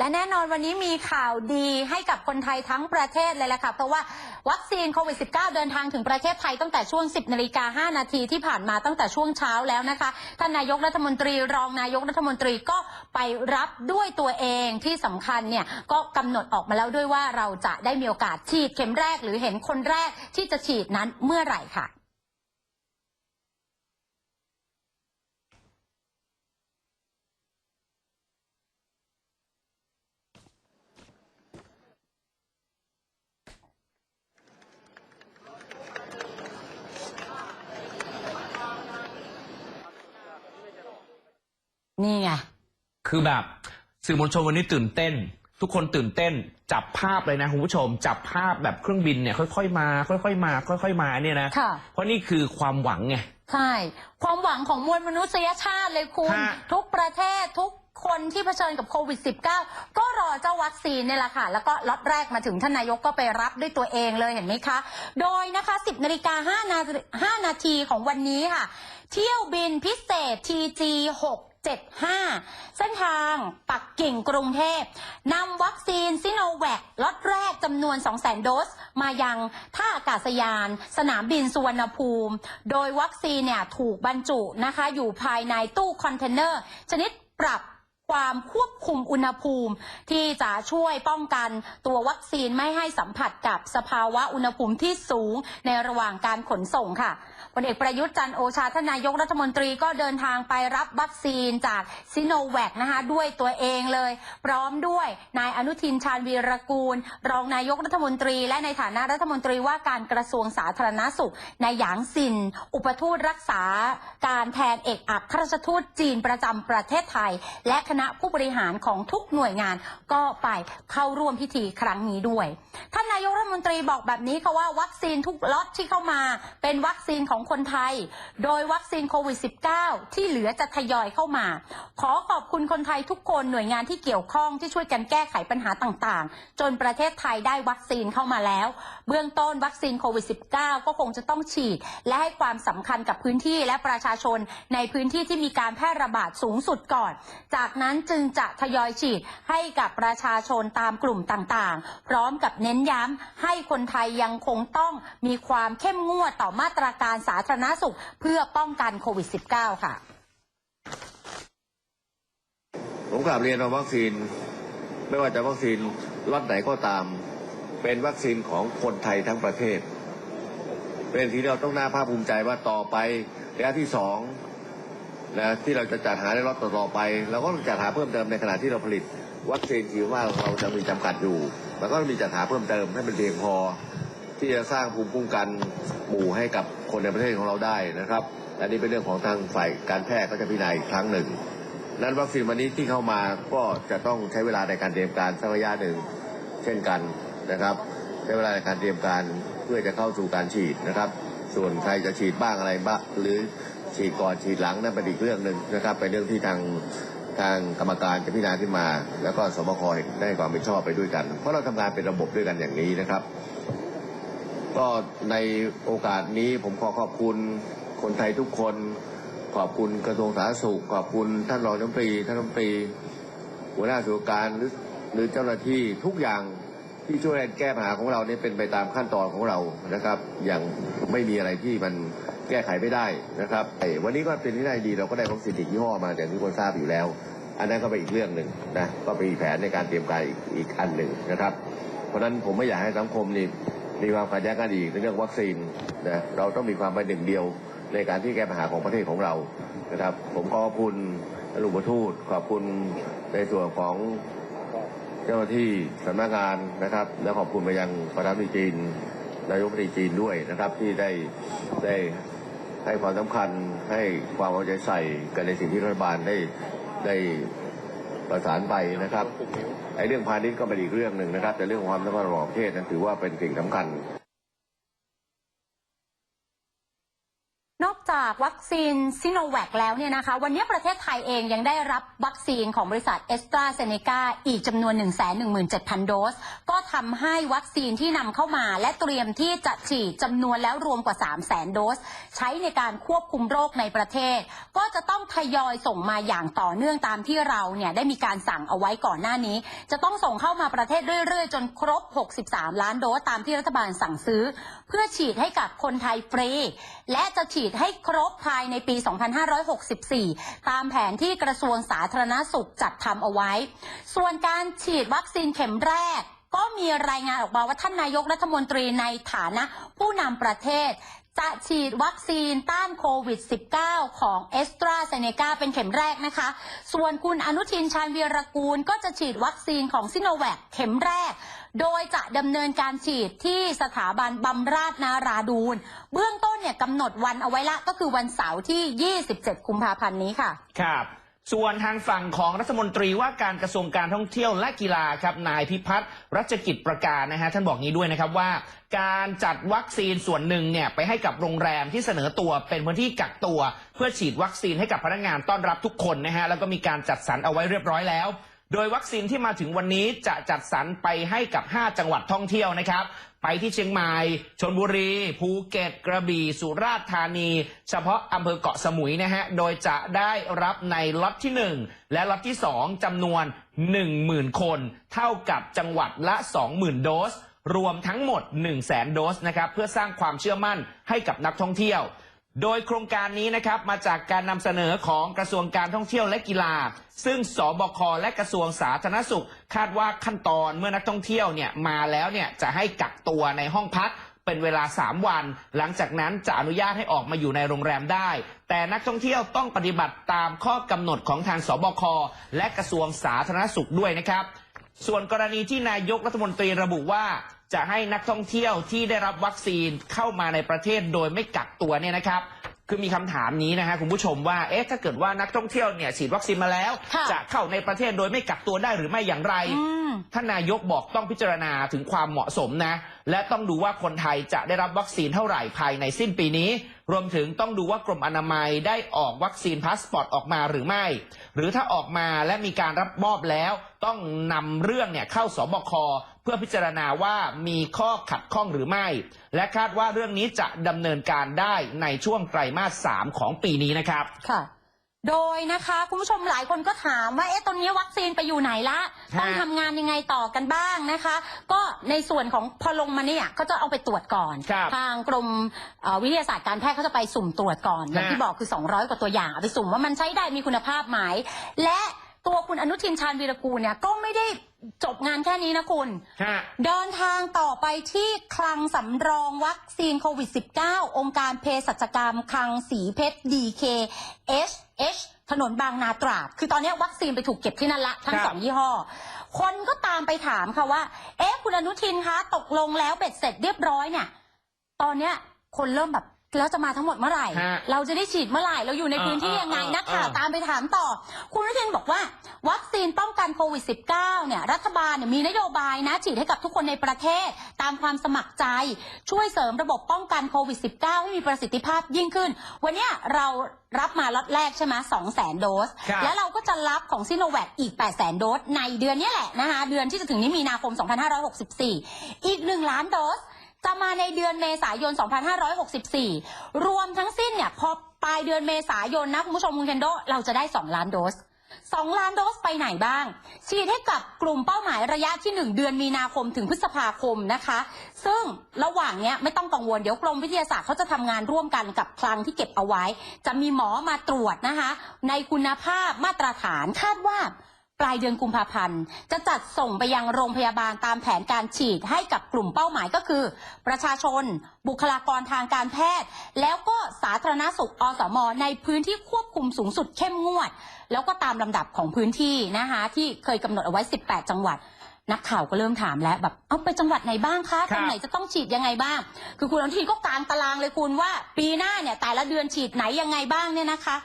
และแน่นอนวันนี้มีข่าวดีให้กับคนไทยทั้งประเทศเลยแหละค่ะ เพราะว่าวัคซีนโควิด -19 เดินทางถึงประเทศไทยตั้งแต่ช่วง 10นาฬิกา5นาทีที่ผ่านมาตั้งแต่ช่วงเช้าแล้วนะคะ ท่านนายกรัฐมนตรีรองนายกรัฐมนตรีก็ไปรับด้วยตัวเองที่สำคัญเนี่ยก็กำหนดออกมาแล้วด้วยว่าเราจะได้มีโอกาสฉีดเข็มแรก หรือเห็นคนแรกที่จะฉีดนั้นเมื่อไหร่ค่ะ นี่ไง คือแบบสื่อมวลชนวันนี้ตื่นเต้น ทุกคนตื่นเต้น จับภาพเลยนะคุณผู้ชม จับภาพแบบเครื่องบินเนี่ยค่อยๆมา ค่อยๆมา ค่อย ๆ มาเนี่ยนะค่ะ เพราะนี่คือความหวังไง ใช่ ความหวังของมวลมนุษยชาติเลยคุณ ฮะ ทุกประเทศทุกคนที่เผชิญกับโควิด -19 ก็รอเจ้าวัคซีนเนี่ยแหละค่ะ แล้วก็ล็อตแรกมาถึงท่านนายกก็ไปรับด้วยตัวเองเลยเห็นไหมคะ โดยนะคะ 10นาฬิกา5นา5นาทีของวันนี้ค่ะ เที่ยวบินพิเศษ TG 75 เส้นทางปักกิ่งกรุงเทพนำวัคซีนซิโนแวคล็อตแรกจำนวน 200,000 โดส มายังท่าอากาศยาน สนามบินสุวรรณภูมิ โดยวัคซีนเนี่ยถูกบรรจุนะคะอยู่ภายในตู้คอนเทนเนอร์ ชนิดปรับความควบคุมอุณหภูมิ ที่จะช่วยป้องกันตัววัคซีนไม่ให้สัมผัสกับสภาวะอุณหภูมิที่สูงในระหว่างการขนส่งค่ะ พลเอกประยุทธ์จันโอชาท่านนายกรัฐมนตรีก็เดินทางไปรับวัคซีนจากซิโนแวคนะคะด้วยตัวเองเลย พร้อมด้วยนายอนุทินชาญวีรกูล รองนายกรัฐมนตรี และในฐานะรัฐมนตรีว่าการกระทรวงสาธารณสุขนายหยางซิน อุปทูตรักษาการแทนเอกอัครราชทูตจีนประจำประเทศไทย และคณะผู้บริหารของทุกหน่วยงานก็ไปเข้าร่วมพิธีครั้งนี้ด้วย ท่านนายกรัฐมนตรีบอกแบบนี้ค่ะว่าวัคซีนทุกล็อตที่เข้ามาเป็นวัคซีนของคนไทย โดยวัคซีนโควิด -19 ที่เหลือจะทยอยเข้ามา ขอขอบคุณคนไทยทุกคนหน่วยงานที่เกี่ยวข้องที่ช่วยกันแก้ไขปัญหาต่างๆ จนประเทศไทยได้วัคซีนเข้ามาแล้ว เบื้องต้นวัคซีนโควิด -19 ก็คงจะต้องฉีด และให้ความสำคัญกับพื้นที่และประชาชน ในพื้นที่ที่มีการแพร่ระบาดสูงสุดก่อน จากนั้นจึงจะทยอยฉีดให้กับประชาชนตามกลุ่มต่างๆ พร้อมกับเน้นย้ำให้คนไทยยังคงต้องมีความเข้มงวดต่อมาตรการสาธารณสุข เพื่อป้องกันโควิด -19 ค่ะ ผมกลับเรียนว่าวัคซีน ไม่ว่าจะวัคซีนล็อตไหนก็ตาม เป็นวัคซีนของคนไทยทั้งประเทศ เป็นที่เราต้องน่าภาคภูมิใจว่าต่อไประยะที่สองนะที่เราจะจัดหาในล็อตต่อไปเราก็ต้องจัดหาเพิ่มเติมในขณะที่เราผลิต วัคซีนคิดว่าเราจะมีจำกัดอยู่เราก็มีจัดหาเพิ่มเติมให้มันเพียงพอ ที่จะสร้างภูมิคุ้มกันหมู่ให้กับ คนในประเทศของเราได้นะครับ อันนี้เป็นเรื่องของทางฝ่ายการแพทย์ก็จะพิจารณาอีกครั้งหนึ่งนั้นวัคซีนวันนี้ที่เข้ามาก็จะต้องใช้เวลาในการเตรียมการสักระยะหนึ่งเช่นกันนะครับ ใช้เวลาในการเตรียมการเพื่อจะเข้าสู่การฉีดนะครับ ส่วนใครจะฉีดบ้างอะไรบ้างหรือฉีดก่อนฉีดหลังนั่นเป็นอีกเรื่องหนึ่งนะครับเป็นเรื่องที่ทางทางกรรมการจะพิจารณาขึ้นมา แล้วก็สบคได้ความเป็นชอบไปด้วยกัน เพราะเราทำงานเป็นระบบด้วยกันอย่างนี้นะครับ ก็ในโอกาสนี้ผมขอขอบคุณคนไทยทุกคน ขอบคุณกระทรวงสาธารณสุขขอบคุณท่านรองรัฐมนตรีท่านรัฐมนตรีหัวหน้าส่วนการหรือหรือเจ้าหน้าที่ทุกอย่างที่ช่วยแก้ปัญหาของเราเนี่ยเป็นไปตามขั้นตอนของเรานะครับ อย่างไม่มีอะไรที่มันแก้ไขไม่ได้นะครับวันนี้ก็เป็นที่ได้ดีเราก็ได้วัคซีนอีกยี่ห้อมาอย่างที่คนทราบอยู่แล้ว อันนั้นก็เป็นอีกเรื่องหนึ่งนะก็เป็นอีแผนในการเตรียมการอีกอีกอันหนึ่งนะครับ เพราะฉะนั้นผมไม่อยากให้สังคมนี่ มีความขัดแย้งกันอีกในเรื่องวัคซีนนะเราต้องมีความเป็นหนึ่งเดียวในการที่แก้ปัญหาของประเทศของเรานะครับ ผมขอบคุณลุงประทูตขอบคุณในส่วนของเจ้าหน้าที่สำนักงานนะครับ และขอบคุณไปยังประธานาธิบดีจีนนายกรัฐมนตรีจีนด้วยนะครับที่ได้ได้ให้ความสำคัญให้ความเอาใจใส่กันในสิ่งที่รัฐบาลได้ได้ ประสานไปนะครับไอ้เรื่องพาณิชย์ก็เป็นอีกเรื่องหนึ่งนะครับแต่เรื่องความสัมพันธ์ระหว่างประเทศนั้นถือว่าเป็นสิ่งสำคัญ จากวัคซีนซิโนแวคแล้วเนี่ยนะคะ วันนี้ประเทศไทยเองยังได้รับวัคซีนของบริษัทเอสตราเซเนกาอีกจำนวน 117,000 โดส ก็ทำให้วัคซีนที่นำเข้ามา และเตรียมที่จะฉีดจำนวนแล้วรวมกว่า 300,000โดส ใช้ในการควบคุมโรคในประเทศ ก็จะต้องทยอยส่งมาอย่างต่อเนื่องตามที่เราเนี่ยได้มีการสั่งเอาไว้ก่อนหน้านี้ จะต้องส่งเข้ามาประเทศเรื่อยๆ จนครบ 63 ล้านโดสตามที่รัฐบาลสั่งซื้อ เพื่อฉีดให้กับคนไทยฟรีและจะฉีดให้ครบภายในปี 2564 ตามแผนที่กระทรวงสาธารณสุขจัดทำเอาไว้ ส่วนการฉีดวัคซีนเข็มแรก ก็มีรายงานออกมาว่าท่านนายกรัฐมนตรีในฐานะผู้นำประเทศจะฉีดวัคซีนต้านโควิด -19 ของเอสตราเซเนกาเป็นเข็มแรกนะคะ ส่วนคุณอนุทินชาญวีรกูลก็จะฉีดวัคซีนของซิโนแวคเข็มแรก โดยจะดำเนินการฉีดที่สถาบันบำราศนาราดูน เบื้องต้นเนี่ยกำหนดวันเอาไว้ละก็คือวันเสาร์ที่ 27 กุมภาพันธ์นี้ค่ะ ครับส่วนทางฝั่งของรัฐมนตรีว่าการกระทรวงการท่องเที่ยวและกีฬาครับนายพิพัฒน์รัชกิจประการนะฮะท่านบอกงี้ด้วยนะครับว่า การจัดวัคซีนส่วนหนึ่งเนี่ยไปให้กับโรงแรมที่เสนอตัวเป็นพื้นที่กักตัว เพื่อฉีดวัคซีนให้กับพนักงานต้อนรับทุกคนนะฮะแล้วก็มีการจัดสรรเอาไว้เรียบร้อยแล้ว โดยวัคซีนที่มาถึงวันนี้จะจัดสรรไปให้กับ 5 จังหวัดท่องเที่ยวนะครับ ไปที่เชียงใหม่ชนบุรี ภูเก็ต กระบี่ สุราษฎร์ธานี เฉพาะอำเภอเกาะสมุยนะฮะ โดยจะได้รับในล็อตที่ 1 และล็อตที่ 2จำนวน 10,000 คน เท่ากับจังหวัดละ 20,000 โดส รวมทั้งหมด 1 0 0 0 0แโดสนะครับ เพื่อสร้างความเชื่อมั่นให้กับนักท่องเที่ยว โดยโครงการนี้นะครับมาจากการนำเสนอของกระทรวงการท่องเที่ยวและกีฬา ซึ่งสบคและกระทรวงสาธารณสุข คาดว่าขั้นตอนเมื่อนักท่องเที่ยวเนี่ยมาแล้วเนี่ยจะให้กักตัวในห้องพักเป็นเวลา 3 วัน หลังจากนั้นจะอนุญาตให้ออกมาอยู่ในโรงแรมได้ แต่นักท่องเที่ยวต้องปฏิบัติตามข้อกำหนดของทางสบคและกระทรวงสาธารณสุขด้วยนะครับ ส่วนกรณีที่นายกรัฐมนตรีระบุว่า จะให้นักท่องเที่ยวที่ได้รับวัคซีนเข้ามาในประเทศโดยไม่กักตัวเนี่ยนะครับคือมีคำถามนี้นะฮะคุณผู้ชมว่าเอ๊ะถ้าเกิดว่านักท่องเที่ยวเนี่ยฉีดวัคซีนมาแล้วค่ะจะเข้าในประเทศโดยไม่กักตัวได้หรือไม่อย่างไรอืมท่านนายกบอกต้องพิจารณาถึงความเหมาะสมนะ และต้องดูว่าคนไทยจะได้รับวัคซีนเท่าไหร่ภายในสิ้นปีนี้ รวมถึงต้องดูว่ากรมอนามัยได้ออกวัคซีนพาสปอร์ตออกมาหรือไม่ หรือถ้าออกมาและมีการรับมอบแล้ว ต้องนำเรื่องเนี่ยเข้าสบค เพื่อพิจารณาว่ามีข้อขัดข้องหรือไม่ และคาดว่าเรื่องนี้จะดำเนินการได้ในช่วงไตรมาสสามของปีนี้นะครับ ค่ะ โดยนะคะคุณผู้ชมหลายคนก็ถามว่าเอ๊ะตอนนี้วัคซีนไปอยู่ไหนละฮะต้องทำงานยังไงต่อกันบ้างนะคะ ก็ในส่วนของพอลงมาเนี่ยก็จะเอาไปตรวจก่อน ครับทางกรมเอ่อวิทยาศาสตร์การแพทย์เขาจะไปสุ่มตรวจก่อนอย่างฮะที่บอกคือ 200 กว่าตัวอย่างเอาไปสุ่มว่ามันใช้ได้มีคุณภาพไหมและ ตัวคุณอนุทินชาญวีรกูลเนี่ยก็ไม่ได้จบงานแค่นี้นะคุณ ฮะ เดินทางต่อไปที่คลังสำรองวัคซีนโควิด -19 องค์การเภสัชกรรมคลังสีเพชร DK HH ถนนบางนาตราด คือตอนนี้วัคซีนไปถูกเก็บที่นั่นละ ทั้งครับ สองยี่ห้อ คนก็ตามไปถามค่ะว่า เอ๊ะ คุณอนุทินคะ ตกลงแล้วเบ็ดเสร็จเรียบร้อยเนี่ย ตอนเนี้ยคนเริ่มแบบ แล้วจะมาทั้งหมดเมื่อไหร่ ฮะเราจะได้ฉีดเมื่อไหร่ เราอยู่ในพื้นที่ยังไงเออเออนักข่าวเออตามไปถามต่อ คุณอนุทินบอกว่า วัคซีนป้องกันโควิด -19 เนี่ย รัฐบาลเนี่ยมีนโยบายนะ ฉีดให้กับทุกคนในประเทศ ตามความสมัครใจ ช่วยเสริมระบบป้องกันโควิด -19 ให้มีประสิทธิภาพยิ่งขึ้น วันเนี้ยเรารับมาล็อตแรกใช่ไหม2 0 0 0 0 0โดส ครับ แล้วเราก็จะรับของซิโนแวคอีก8 0 0 0 0 0โดสในเดือนเนี้ยแหละนะคะ เดือนที่จะถึงนี้มีนาคม 2564 อีก 1 ล้านโดส จะมาในเดือนเมษายน 2564 รวมทั้งสิ้นเนี่ยพอปลายเดือนเมษายนนะคุณผู้ชมคุณเคนโดเราจะได้ 2 ล้านโดส 2 ล้านโดสไปไหนบ้าง ฉีดให้กับกลุ่มเป้าหมายระยะที่ 1 เดือนมีนาคมถึงพฤษภาคมนะคะ ซึ่งระหว่างเนี้ยไม่ต้องกังวลเดี๋ยวกรมวิทยาศาสตร์เขาจะทำงานร่วมกันกับคลังที่เก็บเอาไว้ จะมีหมอมาตรวจนะคะ ในคุณภาพมาตรฐานคาดว่า ปลายเดือนกุมภาพันธ์ จะจัดส่งไปยังโรงพยาบาลตามแผนการฉีดให้กับกลุ่มเป้าหมายก็คือ ประชาชน บุคลากรทางการแพทย์ แล้วก็สาธารณสุขอสม ในพื้นที่ควบคุมสูงสุดเข้มงวด แล้วก็ตามลำดับของพื้นที่นะคะที่เคยกำหนดเอาไว้ 18 จังหวัดนักข่าวก็เริ่มถามแล้วแบบเอาไปจังหวัดไหนบ้างคะครับตรงไหนจะต้องฉีดยังไงบ้าง คือคุณอนุทินก็กางตารางเลยคุณว่า ปีหน้าเนี่ยแต่ละเดือนฉีดไหนยังไงบ้างเนี่ยนะคะ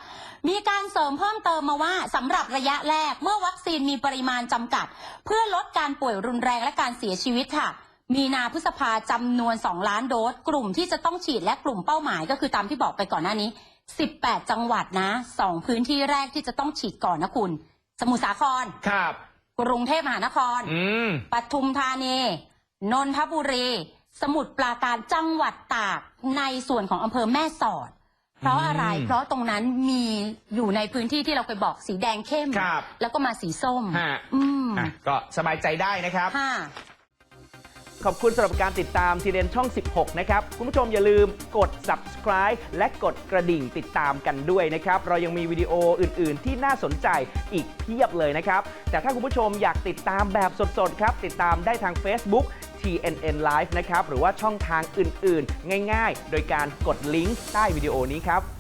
มีการเสริมเพิ่มเติมมาว่าสำหรับระยะแรกเมื่อวัคซีนมีปริมาณจำกัด เพื่อลดการป่วยรุนแรงและการเสียชีวิตค่ะ มีนาพฤษภาจำนวน 2 ล้านโดส กลุ่มที่จะต้องฉีดและกลุ่มเป้าหมายก็คือตามที่บอกไปก่อนหน้านี้ 18 จังหวัดนะสองพื้นที่แรกที่จะต้องฉีดก่อนนะคุณ สมุทรสาครครับ กรุงเทพมหานครอืมปทุมธานีนนทบุรี สมุทรปราการจังหวัดตากในส่วนของอำเภอแม่สอด เพราะอะไรอืมเพราะตรงนั้นมีอยู่ในพื้นที่ที่เราเคยบอกสีแดงเข้ม ครับ แล้วก็มาสีส้มฮะอืมอะก็สบายใจได้นะครับ ค่ะ ขอบคุณสำหรับการติดตามทีเดนช่อง 16 นะครับ คุณผู้ชมอย่าลืมกด subscribe และกดกระดิ่งติดตามกันด้วยนะครับ เรายังมีวิดีโออื่น ๆ ที่น่าสนใจอีกเพียบเลยนะครับ แต่ถ้าคุณผู้ชมอยากติดตามแบบสด ๆ ครับ ติดตามได้ทาง Facebook TNN Live นะครับ หรือว่าช่องทางอื่นๆ ง่ายๆ โดยการกดลิงก์ใต้วิดีโอนี้ครับ